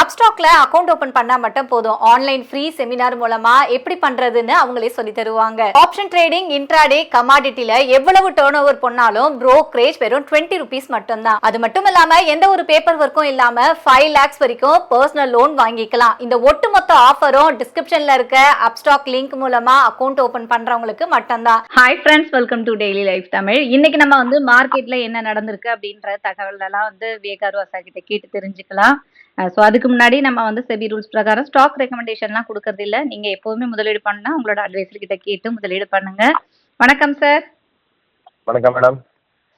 அப்ஸ்டாக்ல account open பண்ணா மட்டும் போதும். ஆன்லைன் ஃப்ரீ செமினார் மூலமா எப்படி பண்றதுன்னு அவங்களே சொல்லி தருவாங்க. ஆப்ஷன் ட்ரேடிங் இன்ட்ராடே கமாடிட்டில எவ்வளவு டேர்ன் ஓவர் பண்ணாலும் ப்ரோக்ரேஜ் வெறும் டுவெண்ட்டி ருபீஸ் மட்டும்தான். அது மட்டும் இல்லாம எந்த ஒரு பேப்பர் ஒர்க்கும் இல்லாம ஃபைவ் லேக்ஸ் வரைக்கும் பர்சனல் லோன் வாங்கிக்கலாம். இந்த ஒட்டுமொத்த ஆஃபரும் டிஸ்கிரிப்ஷன்ல இருக்க அப்ஸ்டாக் லிங்க் மூலமா அக்கவுண்ட் ஓபன் பண்றவங்களுக்கு மட்டும்தான். Hi friends welcome to daily life Tamil இன்னைக்கு நம்ம வந்து மார்க்கெட்ல என்ன நடந்திருக்கு அப்படின்ற தகவல் எல்லாம் வந்து வேகாரு அசா கிட்ட கேட்டு தெரிஞ்சுக்கலாம். ஸோ அதுக்கு முன்னாடி நம்ம வந்து செபி ரூல்ஸ் பிரகாரம் ஸ்டாக் ரெக்கமெண்டேஷன்லாம் கொடுக்கறது இல்ல. நீங்க எப்பவுமே முதலீடு பண்ணா உங்களோட அட்வைசர் கிட்ட கேட்டு முதலீடு பண்ணுங்க. வணக்கம் சார் வணக்கம் மேடம்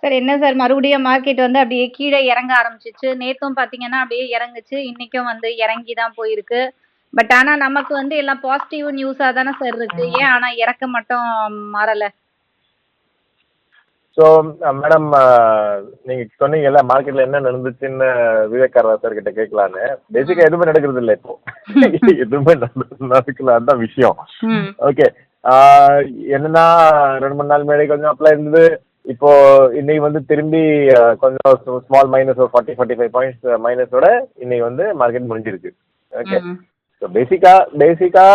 சார் என்ன சார் மறுபடியும் மார்க்கெட் வந்து அப்படியே கீழே இறங்க ஆரம்பிச்சிச்சு. நேத்தும் பாத்தீங்கன்னா அப்படியே இறங்குச்சு. இன்னைக்கும் வந்து இறங்கி தான் போயிருக்கு. பட் ஆனா நமக்கு வந்து எல்லாம் பாசிட்டிவ் நியூஸா தானே சார் இருக்கு. ஏன் ஆனா இறக்க மட்டும் மாறல? ஸோ மேடம் நீங்க சொன்னீங்கல்ல மார்க்கெட்ல என்ன நடந்துச்சுன்னு விவேக் காரா சார் கிட்ட கேட்கலான்னு. பேசிக்கா எதுவுமே நடக்கிறது இல்லை இப்போ எதுவுமே நடக்கல அதுதான் விஷயம். ஓகே என்னன்னா ரெண்டு மூணு நாள் முன்னாடி கொஞ்சம் அப்பெல்லாம் இருந்தது. இப்போ இன்னைக்கு வந்து திரும்பி கொஞ்சம் ஸ்மால் மைனஸ் ஒரு ஃபார்ட்டி ஃபார்ட்டி ஃபைவ் பாயிண்ட்ஸ் மைனஸோட இன்னைக்கு வந்து மார்க்கெட் முடிஞ்சிருக்கு. ஓகே. ஸோ பேசிக்கா பேசிக்கா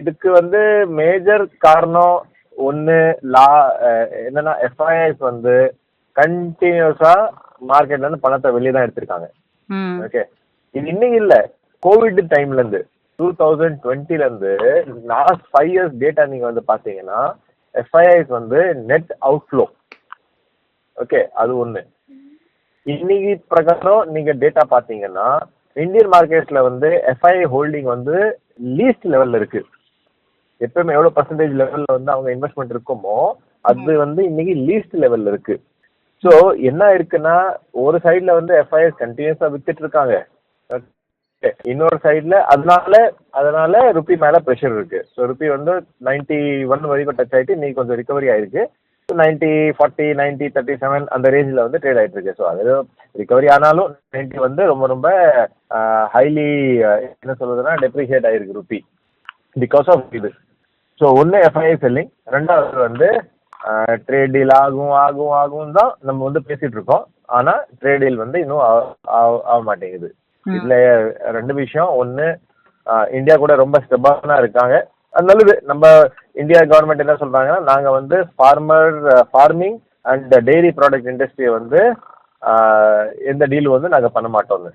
இதுக்கு வந்து மேஜர் காரணம் ஒன்று லா என்னன்னா எஃப்ஐஎஸ் வந்து கண்டினியூஸா மார்க்கெட்ல இருந்து பணத்தை வெளியே தான் எடுத்திருக்காங்க. ஓகே இது இன்னைக்கு இல்ல. கோவிட் டைம்ல இருந்து டூ தௌசண்ட் டுவெண்ட்டில இருந்து லாஸ்ட் ஃபைவ் இயர்ஸ் டேட்டா நீங்க வந்து பாத்தீங்கன்னா எஃப்ஐஐஸ் வந்து நெட் அவுட்ஃப்ளோ ஓகே அது ஒண்ணு. இன்னைக்கு பிரகாரம் நீங்க டேட்டா பாத்தீங்கன்னா இந்தியன் மார்க்கெட்ஸ்ல வந்து எஃப்ஐஐ ஹோல்டிங் வந்து லீஸ்ட் லெவல்ல இருக்கு. எப்பவுமே எவ்வளவு பர்சன்டேஜ் லெவல்ல வந்து அவங்க இன்வெஸ்ட்மெண்ட் இருக்குமோ அது வந்து இன்னைக்கு லீஸ்ட் லெவல்ல இருக்கு. ஸோ என்ன இருக்குன்னா ஒரு சைடுல வந்து எஃப்ஐஎஸ் கண்டினியூஸா வித்துட்டு இருக்காங்க. இன்னொரு சைடுல அதனால அதனால ருப்பி மேல ப்ரெஷர் இருக்கு. ஸோ ருப்பி வந்து நைன்டி ஒன் வரைக்கும் டச் ஆயிட்டு இன்னைக்கு கொஞ்சம் ரிகவரி ஆயிருக்கு. Ninety forty ninety thirty seven அந்த ரேஞ்சில் வந்து ட்ரேட் ஆயிட்டு இருக்கு. ஸோ அது ரிகவரி ஆனாலும் நைன்டி வந்து ரொம்ப ரொம்ப ஹைலி என்ன சொல்றதுன்னா டெப்ரிஷியேட் ஆயிருக்கு ருப்பி பிகாஸ் ஆஃப் இது. ஸோ ஒன்று எஃப்ஐஐ செல்லிங் ரெண்டாவது வந்து ட்ரேட் டீல் ஆகும் ஆகும் ஆகும் தான் நம்ம வந்து பேசிட்டு இருக்கோம். ஆனால் ட்ரேட் டீல் வந்து இன்னும் ஆக- மாட்டேங்குது. இதுல ரெண்டு விஷயம். ஒன்று இந்தியா கூட ரொம்ப ஸ்டெப்பானா இருக்காங்க. நல்லது. நம்ம இந்தியா கவர்மெண்ட் என்ன சொல்றாங்கன்னா நாங்க வந்து farmer farming and dairy product இண்டஸ்ட்ரியை வந்து எந்த டீல் வந்து நாங்க பண்ண மாட்டோம்னு.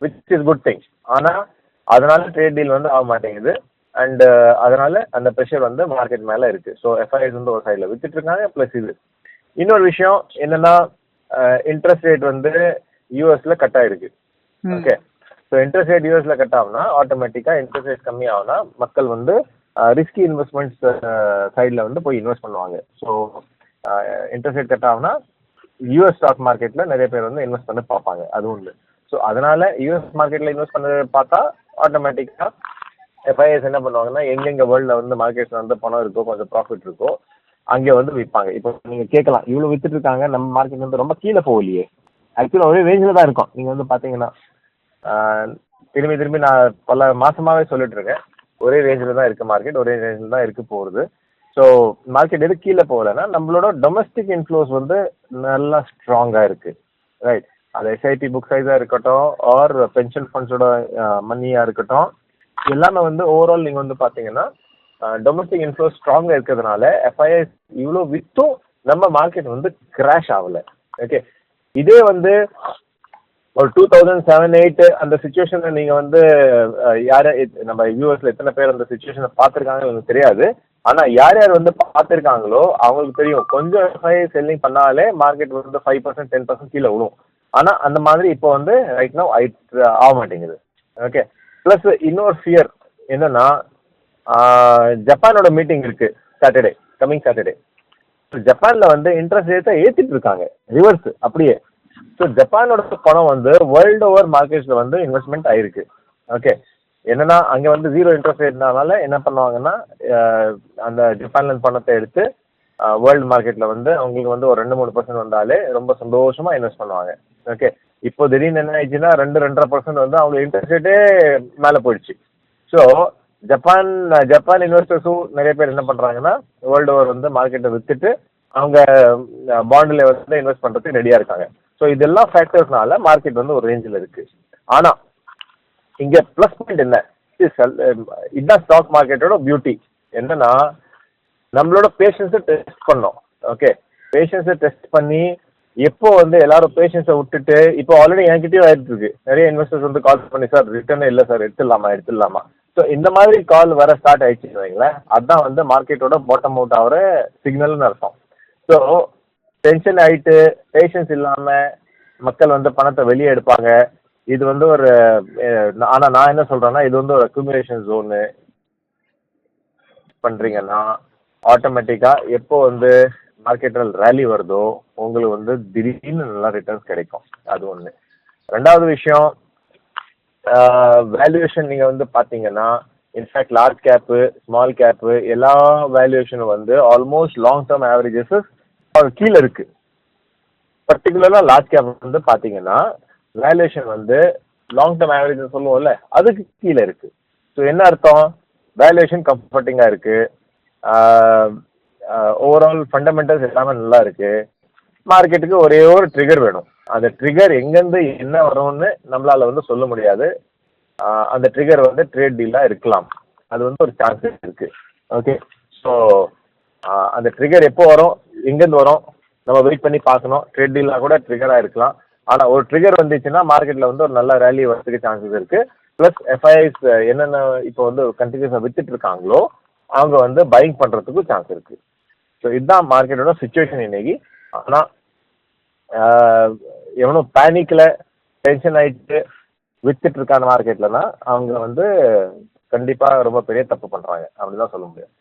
விச் இஸ் குட் திங் ஆனா அதனால ட்ரேட் டீல் வந்து ஆக மாட்டேங்குது. அண்ட் அதனால அந்த ப்ரெஷர் வந்து மார்க்கெட் மேல இருக்கு. ஸோ எஃப்ஐஎஸ் வந்து ஒரு சைடில் வித்துட்டு இருக்காங்க ப்ளஸ் இது. இன்னொரு விஷயம் என்னன்னா இன்ட்ரெஸ்ட் ரேட் வந்து யூஎஸ்ல கட் ஆயிருக்கு. ஓகே ஸோ இன்ட்ரெஸ்ட் ரேட் யூஎஸ்ல கட் ஆகுனா ஆட்டோமேட்டிக்கா இன்ட்ரெஸ்ட் ரேட் கம்மி ஆகுனா மக்கள் வந்து ரிஸ்கி இன்வெஸ்ட்மெண்ட்ஸ் சைடில் வந்து போய் இன்வெஸ்ட் பண்ணுவாங்க. ஸோ இன்ட்ரெஸ்ட் ரேட் கட் ஆகுனா யூஎஸ் ஸ்டாக் மார்க்கெட்ல நிறைய பேர் வந்து இன்வெஸ்ட் பண்ண பார்ப்பாங்க. அது ஒன்று ஸோ அதனால யூஎஸ் மார்க்கெட்ல இன்வெஸ்ட் பண்ண பார்த்தா ஆட்டோமேட்டிக்கா எஃப்ஐஎஸ் என்ன பண்ணுவாங்கன்னா எங்கெங்க வேர்ல்டில் வந்து மார்க்கெட்ஸ்ல வந்து பணம் இருக்கோ கொஞ்சம் ப்ராஃபிட் இருக்கோ அங்கே வந்து விற்பாங்க. இப்போ நீங்க கேட்கலாம் இவ்வளோ வித்துட்டு இருக்காங்க நம்ம மார்க்கெட் வந்து ரொம்ப கீழே போகலையே. ஆக்சுவலாக ஒரே ரேஞ்சில் தான் இருக்கும். நீங்க வந்து பார்த்தீங்கன்னா திரும்பி திரும்பி நான் பல மாசமாவே சொல்லிட்டு இருக்கேன். ஒரே ரேஞ்சில் தான் இருக்கு மார்க்கெட் ஒரே ரேஞ்சில் தான் இருக்கு போகிறது ஸோ மார்க்கெட் எது கீழே போகலைன்னா நம்மளோட டொமஸ்டிக் இன்ஃப்ளோஸ் வந்து நல்லா ஸ்ட்ராங்காக இருக்கு. ரைட் அது எஸ்ஐபி புக் சைஸாக இருக்கட்டும் ஆர் பென்ஷன் ஃபண்ட்ஸோட மணியாக இருக்கட்டும் எல்லாமே வந்து ஓவரால் நீங்கள் வந்து பார்த்தீங்கன்னா டொமஸ்டிக் இன்ஃப்ளோ ஸ்ட்ராங்காக இருக்கிறதுனால எஃப்ஐஎஸ் இவ்வளோ வித்தும் நம்ம மார்க்கெட் வந்து கிராஷ் ஆகலை. ஓகே இதே வந்து ஒரு டூ தௌசண்ட் செவன் எயிட் அந்த சுச்சுவேஷனை நீங்க வந்து யார் நம்ம யூஎஸ்ல எத்தனை பேர் அந்த சுச்சுவேஷனை பார்த்துருக்காங்கன்னு எனக்கு தெரியாது. ஆனா யார் யார் வந்து பார்த்துருக்காங்களோ அவங்களுக்கு தெரியும். கொஞ்சம் எஃப்ஐ செல்லிங் பண்ணாலே மார்க்கெட் வந்து ஃபைவ் பர்சன்ட் டென் பர்சன்ட் கீழே விடும் ஆனா அந்த மாதிரி இப்போ வந்து ரைட் நோ ஆக மாட்டேங்குது. ஓகே ப்ளஸ் இன்னொரு ஃபியர் என்னன்னா ஜப்பானோட மீட்டிங் இருக்கு சாட்டர்டே கம்மிங் சாட்டர்டே ஜப்பான்ல வந்து இன்ட்ரெஸ்ட் ரேட்டை ஏத்திட்டு இருக்காங்க ரிவர்ஸ் அப்படியே. ஸோ ஜப்பானோட பணம் வந்து வேர்ல்டு ஓவர் மார்க்கெட்ஸ்ல வந்து இன்வெஸ்ட்மெண்ட் ஆயிருக்கு. ஓகே என்னன்னா அங்க வந்து ஜீரோ இன்ட்ரெஸ்ட் ரேட்னால என்ன பண்ணுவாங்கன்னா அந்த ஜப்பான்ல பணத்தை எடுத்து வேர்ல்டு மார்க்கெட்ல வந்து அவங்களுக்கு வந்து ஒரு ரெண்டு மூணு பர்சன்ட் வந்தாலே ரொம்ப சந்தோஷமா இன்வெஸ்ட் பண்ணுவாங்க. ஓகே இப்போ திடீர்னு என்ன ஆயிடுச்சுன்னா ரெண்டு ரெண்டரை பர்சன்ட் வந்து அவங்க இன்ட்ரெஸ்ட் ரேட்டே மேலே போயிடுச்சு. ஸோ ஜப்பான் ஜப்பான் இன்வெஸ்டர்ஸும் நிறைய பேர் என்ன பண்றாங்கன்னா வேர்ல்டு ஓவர் வந்து மார்க்கெட்டை வித்துட்டு அவங்க பாண்டில் வந்து இன்வெஸ்ட் பண்றதுக்கு ரெடியா இருக்காங்க. ஸோ இதெல்லாம் ஃபேக்டர்ஸ்னால மார்க்கெட் வந்து ஒரு ரேஞ்சில் இருக்கு. ஆனா இங்க ப்ளஸ் பாயிண்ட் என்ன? Um, இதுதான் ஸ்டாக் மார்க்கெட்டோட பியூட்டி என்னன்னா நம்மளோட பேஷன்ஸை டெஸ்ட் பண்ணோம். ஓகே பேஷன்ஸை டெஸ்ட் பண்ணி எப்போ வந்து எல்லாரும் பேஷன்ஸை விட்டுட்டு இப்போ ஆல்ரெடி என்கிட்டயும் ஆயிட்டு இருக்கு. நிறைய இன்வெஸ்டர்ஸ் வந்து கால் பண்ணி சார் ரிட்டர்ன் இல்லை சார் எடுத்துடலாமா எடுத்துடலாமா? ஸோ இந்த மாதிரி கால் வர ஸ்டார்ட் ஆயிடுச்சுன்னு வைங்களேன். அதான் வந்து மார்க்கெட்டோட பாட்டம் அவுட் ஆகிற சிக்னல்னு அர்த்தம். ஸோ டென்ஷன் ஆயிட்டு பேஷன்ஸ் இல்லாமல் மக்கள் வந்து பணத்தை வெளியே எடுப்பாங்க. இது வந்து ஒரு ஆனால் ஆனா நான் என்ன சொல்றேன்னா இது வந்து ஒரு அக்குமுலேஷன் ஜோனு பண்றீங்கன்னா ஆட்டோமேட்டிக்கா எப்போ வந்து மார்க்கெட்டில் ரேலி வருதோ உங்களுக்கு வந்து திடீர்னு நல்லா ரிட்டர்ன்ஸ் கிடைக்கும். அது ஒன்று ரெண்டாவது விஷயம் வேல்யூவேஷன் நீங்கள் வந்து பார்த்தீங்கன்னா in fact large cap small cap எல்லா வேல்யூவேஷனும் வந்து ஆல்மோஸ்ட் லாங் டேர்ம் ஆவரேஜஸ் கீழே இருக்கு. பர்டிகுலராக லார்ஜ் கேப் வந்து பார்த்தீங்கன்னா வேல்யூவேஷன் வந்து லாங் டேர்ம் ஆவரேஜ் சொல்லுவோம்ல அதுக்கு கீழே இருக்கு. ஸோ என்ன அர்த்தம்? வேல்யூவேஷன் கம்ஃபர்டிங்காக இருக்குது ஓவரால் ஃபண்டமெண்டல்ஸ் எல்லாமே நல்லா இருக்கு. மார்க்கெட்டுக்கு ஒரே ஒரு ட்ரிகர் வேணும். அந்த ட்ரிகர் எங்கேருந்து என்ன வரும்னு நம்மளால வந்து சொல்ல முடியாது. அந்த ட்ரிகர் வந்து ட்ரேட் டீலாக இருக்கலாம். அது வந்து ஒரு சான்சஸ் இருக்கு. ஓகே ஸோ அந்த ட்ரிகர் எப்போ வரும்? எங்கேருந்து வரும்? நம்ம வெயிட் பண்ணி பார்க்கணும். ட்ரேட் டீலாக கூட ட்ரிகராக இருக்கலாம். ஆனால் ஒரு ட்ரிகர் வந்துச்சுன்னா மார்க்கெட்டில் வந்து ஒரு நல்ல ரேலி வரதுக்கு சான்சஸ் இருக்கு. ப்ளஸ் எஃப்ஐஎஸ் என்னென்ன இப்போ வந்து கண்டினியூஸாக வித்துட்டு இருக்காங்களோ அவங்க வந்து பைங் பண்ணுறதுக்கும் சான்ஸ் இருக்கு. ஸோ இதுதான் மார்க்கெட்டோட சுச்சுவேஷன் இன்னைக்கு. ஆனால் எவனும் பேனிக்கில் டென்ஷன் ஆயிட்டு வித்துட்டு இருக்கான மார்க்கெட்லனா அவங்க வந்து கண்டிப்பாக ரொம்ப பெரிய தப்பு பண்ணுறாங்க அப்படிதான் சொல்ல முடியும்.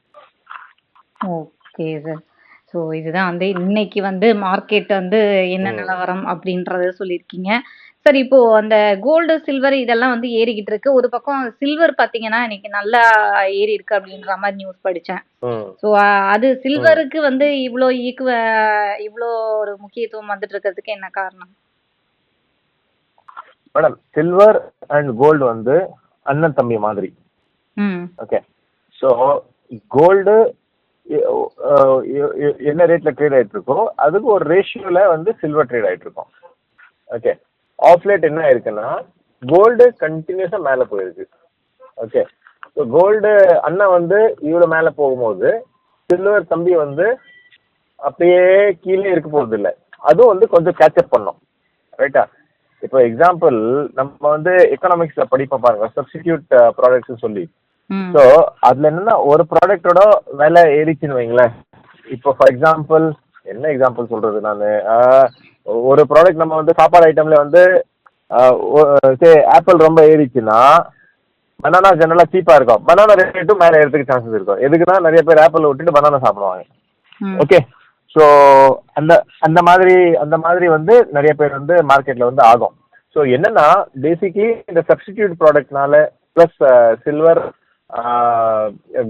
ஓகே சார் ஸோ இதுதான் வந்து இன்னைக்கு வந்து மார்க்கெட் வந்து என்ன. நிலவரம் அப்படின்றத சொல்லியிருக்கீங்க. சார் இப்போ அந்த கோல்டு சில்வர் இதெல்லாம் வந்து ஏறிக்கிட்டு இருக்கு. ஒரு பக்கம் சில்வர் பார்த்தீங்கன்னா இன்னைக்கு நல்லா ஏறி இருக்கு அப்படின்ற மாதிரி நியூஸ் படித்தேன் ம் ஸோ அது சில்வருக்கு வந்து இவ்வளோ ஈக்குவ இவ்வளோ ஒரு முக்கியத்துவம் வந்துட்டு இருக்கிறதுக்கு என்ன காரணம்? மேடம் சில்வர் அண்ட் கோல்டு வந்து அண்ணன் தம்பி மாதிரி. ம். ஓகே ஸோ கோல்டு என்ன ரேட்ல ட்ரேட் ஆயிட்டு இருக்கோ அதுக்கு ஒரு ரேஷியோல வந்து சில்வர் ட்ரேட் ஆயிட்டு இருக்கோம் ஓகே ஆஃப்லேட் என்ன ஆயிருக்குன்னா கோல்டு கண்டினியூஸா மேலே போயிருக்கு. ஓகே ஸோ கோல்டு அண்ணா வந்து இவ்வளோ மேலே போகும்போது சில்வர் தம்பி வந்து அப்படியே கீழே இருக்க போகிறது இல்லை அதுவும் வந்து கொஞ்சம் கேட்சப் பண்ணும். ரைட்டா இப்போ எக்ஸாம்பிள் நம்ம வந்து எக்கனாமிக்ஸ்ல படிப்போம் பாருங்க சப்ஸ்டிடியூட் uh, ப்ராடக்ட்ஸ் சொல்லி. ஸோ அதுல என்னன்னா ஒரு ப்ராடக்டோட விலை ஏறிச்சுன்னு வைங்களேன். இப்போ ஃபார் எக்ஸாம்பிள் என்ன எக்ஸாம்பிள் சொல்றது நான்? ஒரு ப்ராடக்ட் நம்ம வந்து சாப்பாடு ஐட்டம்ல வந்து சே ஆப்பிள் ரொம்ப ஏறிச்சுன்னா பனானா ஜெனரலாக சீப்பாக இருக்கும். பனானா ரேட்டும் மேலே ஏறதுக்கு சான்சஸ் இருக்கும். எதுக்குன்னா நிறைய பேர் ஆப்பிள் விட்டுட்டு பனானா சாப்பிடுவாங்க. ஓகே ஸோ அந்த அந்த மாதிரி அந்த மாதிரி வந்து நிறைய பேர் வந்து மார்க்கெட்டில் வந்து ஆகும். ஸோ என்னன்னா பேசிக்லி இந்த substitute ப்ராடக்ட்னால plus silver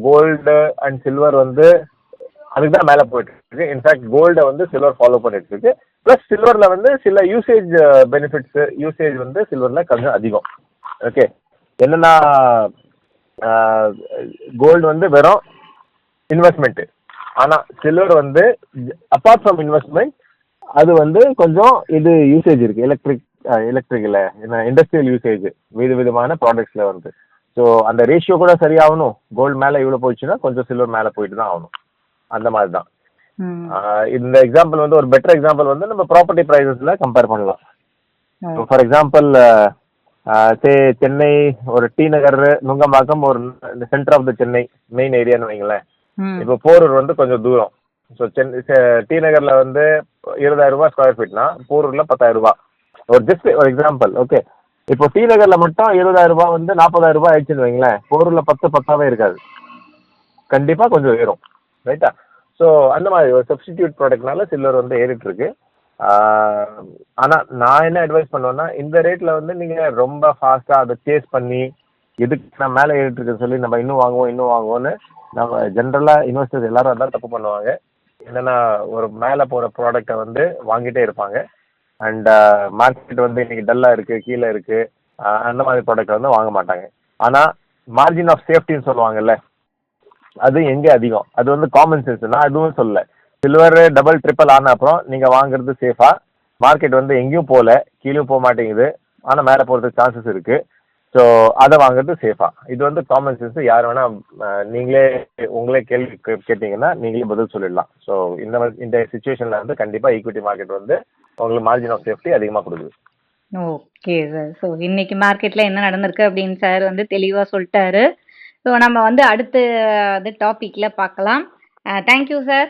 gold and silver வந்து அதுக்கு தான் மேலே போயிட்டு இருக்கு இன்ஃபேக்ட் கோல்டை வந்து சில்வர் ஃபாலோ பண்ணிட்டு இருக்கு ப்ளஸ் சில்வரில் வந்து சில யூசேஜ் பெனிஃபிட்ஸ் யூசேஜ் வந்து சில்வரில் கொஞ்சம் அதிகம். ஓகே என்னன்னா கோல்டு வந்து வெறும் இன்வெஸ்ட்மெண்ட்டு ஆனால் சில்வர் வந்து அப்பார்ட் ஃப்ரம் இன்வெஸ்ட்மெண்ட் அது வந்து கொஞ்சம் இது யூசேஜ் இருக்கு. எலக்ட்ரிக் எலக்ட்ரிக்கில் என்ன இண்டஸ்ட்ரியல் யூசேஜ் வித விதமான ப்ராடக்ட்ஸில் வந்து. ஸோ அந்த ரேஷியோ கூட சரியாகணும். கோல்டு மேலே இவ்வளோ போயிடுச்சுன்னா கொஞ்சம் சில்வர் மேலே போயிட்டு தான் ஆகணும். அந்த மாதிரி தான் இந்த எக்ஸாம்பிள் வந்து ஒரு பெட்டர் எக்ஸாம்பிள் வந்து நம்ம ப்ராப்பர்ட்டி ப்ரைஸஸில் கம்பேர் பண்ணலாம். ஃபார் எக்ஸாம்பிள் சே சென்னை ஒரு டி நகர் நுங்கம்பாக்கம் ஒரு centre of the Chennai main ஏரியான்னு வைங்களேன். இப்போ போரூர் வந்து கொஞ்சம் தூரம். ஸோ சென்னை டி நகரில் வந்து இருபதாயிரம் ரூபாய் ஸ்கொயர் ஃபீட்னா போரூரில் பத்தாயிரம் ரூபாய். ஒரு ஜஸ்ட் ஒரு எக்ஸாம்பிள் ஓகே இப்போ டி நகரில் மட்டும் இருபதாயிரம் ரூபாய் வந்து நாற்பதாயிரம் ரூபாய் ஆயிடுச்சுன்னு வைங்களேன். போரூரில் பத்து பத்தாவே இருக்காது. கண்டிப்பாக கொஞ்சம் உயரும் ரைட்டா ஸோ அந்த மாதிரி ஒரு சப்ஸ்டிடியூட் ப்ராடக்ட்னால சில்வர் வந்து ஏறிட்டு இருக்கு ஆனால் நான் என்ன அட்வைஸ் பண்ணுவேன்னா இந்த ரேட்டில் வந்து நீங்கள் ரொம்ப ஃபாஸ்ட்டாக அதை சேஸ் பண்ணி எதுக்கு நான் மேலே ஏறிட்டு சொல்லி நம்ம இன்னும் வாங்குவோம் இன்னும் வாங்குவோம்னு நம்ம ஜென்ரலாக இன்வெஸ்டர்ஸ் எல்லாரும் அதான் தப்பு பண்ணுவாங்க. என்னென்னா ஒரு மேலே போகிற ப்ராடக்டை வந்து வாங்கிட்டே இருப்பாங்க. அண்ட் மார்க்கெட் uh, வந்து இன்னைக்கு டல்லாக இருக்குது கீழே இருக்குது அந்த மாதிரி ப்ராடக்ட் வந்து வாங்க மாட்டாங்க. ஆனால் மார்ஜின் ஆஃப் சேஃப்டின்னு சொல்லுவாங்கல்ல அது எங்கே அதிகம்? அது வந்து காமன் சென்ஸ் நான் எதுவும் சொல்லல. சில்வர் டபுள் ட்ரிபிள் ஆன அப்புறம் நீங்கள் வாங்குறது சேஃபா மார்க்கெட் வந்து எங்கேயும் போகல கீழேயும் போக மாட்டேங்குது. ஆனால் மேலே போகிறதுக்கு சான்சஸ் இருக்குது ஸோ அதை வாங்குறது சேஃபா இது வந்து காமன் சென்ஸ் யார் வேணா நீங்களே உங்களே கேள்வி கே- கேட்டீங்கன்னா நீங்களே பதில் சொல்லிடலாம். ஸோ இந்த மாதிரி- இந்த சுச்சுவேஷன்ல வந்து கண்டிப்பா ஈக்விட்டி மார்க்கெட் வந்து உங்களுக்கு மார்ஜின் ஆஃப் சேஃப்டி அதிகமாக கொடுக்குது. ஓகே சார் ஸோ இன்னைக்கு மார்க்கெட்ல என்ன நடந்திருக்கு அப்படின்னு சார் வந்து தெளிவா சொல்லிட்டாரு. ஸோ நம்ம வந்து அடுத்த அது டாபிக்ல பார்க்கலாம். Uh, thank you sir